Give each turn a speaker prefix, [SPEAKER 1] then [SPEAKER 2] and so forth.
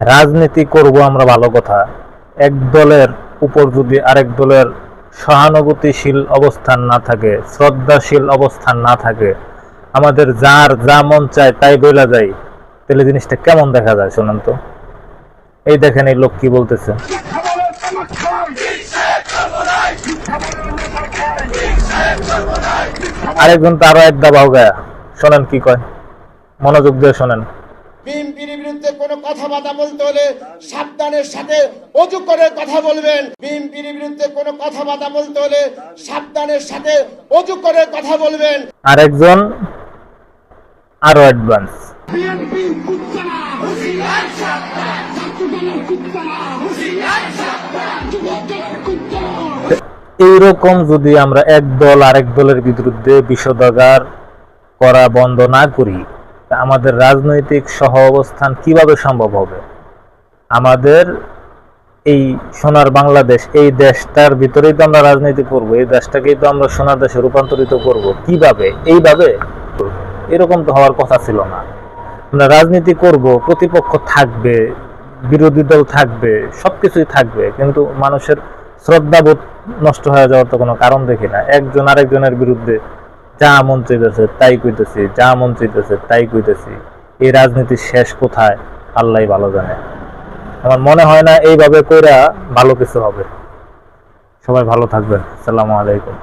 [SPEAKER 1] রাজনীতি করব আমরা ভালো কথা। এক দলের উপর যদি আরেক দলের সহানুভূতিশীল অবস্থান না থাকে, শ্রদ্ধাশীল অবস্থান না থাকে, আমাদের যার যা মন চায় তাই বলা যায় তাহলে জিনিসটা কেমন দেখা যায় শোনেন তো? এই দেখেন এই লোক কি বলতেছে। আরেকজন তো আরও এক দাবাও গায়া। শোনেন কি কয়। মনোযোগ দিয়ে শোনেন।
[SPEAKER 2] বিএনপির বিরুদ্ধে কোনো কথাবার্তা বলতে হলে সাবধানের সাথে অজু করে কথা বলবেন। বিএনপির বিরুদ্ধে কোনো কথাবার্তা বলতে হলে সাবধানের সাথে অজু করে কথা বলবেন।
[SPEAKER 1] আরেকজন আরও অ্যাডভান্স।
[SPEAKER 3] বিএনপি কুত্তারা হুশিয়ার সাবধান। ছাত্রদলের কুত্তারা হুশিয়ার সাবধান। যুবকের কুত্তারা।
[SPEAKER 1] এইরকম যদি আমরা এক দল আরেক দলের বিরুদ্ধে বিষোদাগার করা বন্ধ না করি আমাদের রাজনৈতিক সহ অবস্থান কীভাবে সম্ভব হবে? আমাদের এই সোনার বাংলাদেশ, এই দেশটার ভিতরেই তো আমরা রাজনীতি করব, এই দেশটাকেই তো আমরা সোনার দেশে রূপান্তরিত করব। কীভাবে? এইভাবে? এরকম তো হওয়ার কথা ছিল না। আমরা রাজনীতি করব, প্রতিপক্ষ থাকবে, বিরোধী দল থাকবে, সবকিছুই থাকবে, কিন্তু মানুষের শ্রদ্ধাবোধ নষ্ট হয়ে যাওয়ার তো কোনো কারণ দেখি না। একজন আরেকজনের বিরুদ্ধে যা মন চাইতেছে, তাই কইতেছি, যা মন চাইতেছে, তাই কইতেছি। এই রাজনীতির শেষ কোথায়? আল্লাহ ভালো জানে। আমার মনে হয় না এইভাবে কইরা ভালো কিছু হবে। সবাই ভালো থাকবেন। আসসালামু আলাইকুম।